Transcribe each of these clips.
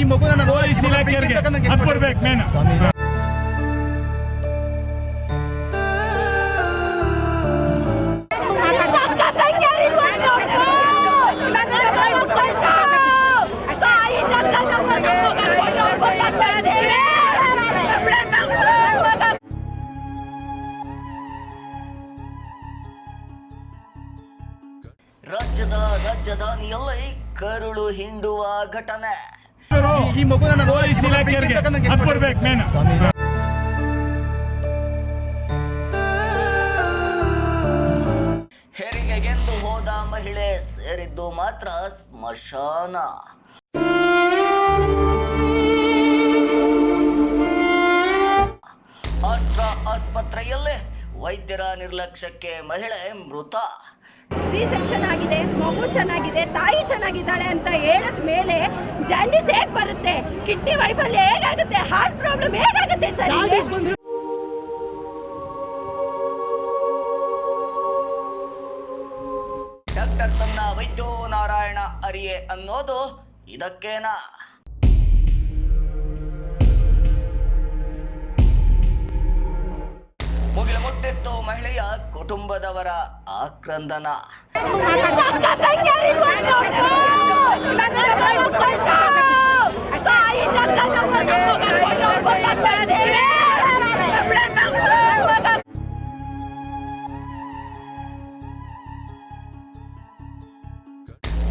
ಈ ಮಗು ನಾನು ಪೊಲೀಸ್ ಇಲಾಖೆಯವರಿಗೆ ಅದು ಕೊಡ್ಬೇಕು ಮೇನ್. ರಾಜ್ಯದ ರಾಜಧಾನಿಯಲ್ಲಿ ಕರುಳು ಹಿಂಡುವ ಘಟನೆ. ಈ ಮಗುನ ಪೊಲೀಸ್ ಇಲಾಖೆಯವರಿಗೆ ಅದು ಕೊಡ್ಬೇಕು ಮೇನ್. ಹೆರಿಗೆಗೆಂದು ಹೋದ ಮಹಿಳೆ ಸೇರಿದ್ದು ಮಾತ್ರ ಸ್ಮಶಾನ. ಅಸ್ತ್ರ ಆಸ್ಪತ್ರೆಯಲ್ಲೇ ವೈದ್ಯರ ನಿರ್ಲಕ್ಷ್ಯಕ್ಕೆ ಮಹಿಳೆ ಮೃತ. ಸಿ ಸೆಕ್ಷನ್ ಆಗಿದೆ ಮಗು ಚೆನ್ನಾಗಿದೆ ತಾಯಿ ಚೆನ್ನಾಗಿದ್ದಾಳೆ ಅಂತ ಹೇಳದ ಮೇಲೆ ಜಾಂಡೀಸ್ ಹೇಗ್ ಬರುತ್ತೆ. ಕಿಡ್ನಿ ವೈಫಲ್ಯ ಹೇಗಾಗುತ್ತೆ? ಹಾರ್ಟ್ ಪ್ರಾಬ್ಲಮ್ ಹೇಗಾಗುತ್ತೆ ಸರ್? ಡಾಕ್ಟರ್ ಸನ್ನ ವೈದ್ಯೋ ನಾರಾಯಣ ಅರಿಯೆ ಅನ್ನೋದು ಇದಕ್ಕೇನಾ? ಮುಗಿಲು ಮುಟ್ಟಿತ್ತು ಮಹಿಳೆಯ ಕುಟುಂಬದವರ ಆಕ್ರಂದನ.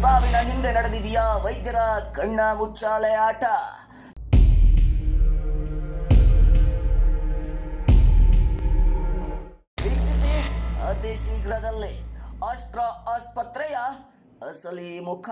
ಸಾವಿನ ಹಿಂದೆ ನಡೆದಿದೆಯಾ ವೈದ್ಯರ ಕಣ್ಣ ಮುಚ್ಚಾಲೆ ಆಟ. ಶೀಘ್ರದಲ್ಲೇ ಅಸ್ತ್ರ ಆಸ್ಪತ್ರೆಯ ಅಸಲಿ ಮುಖ.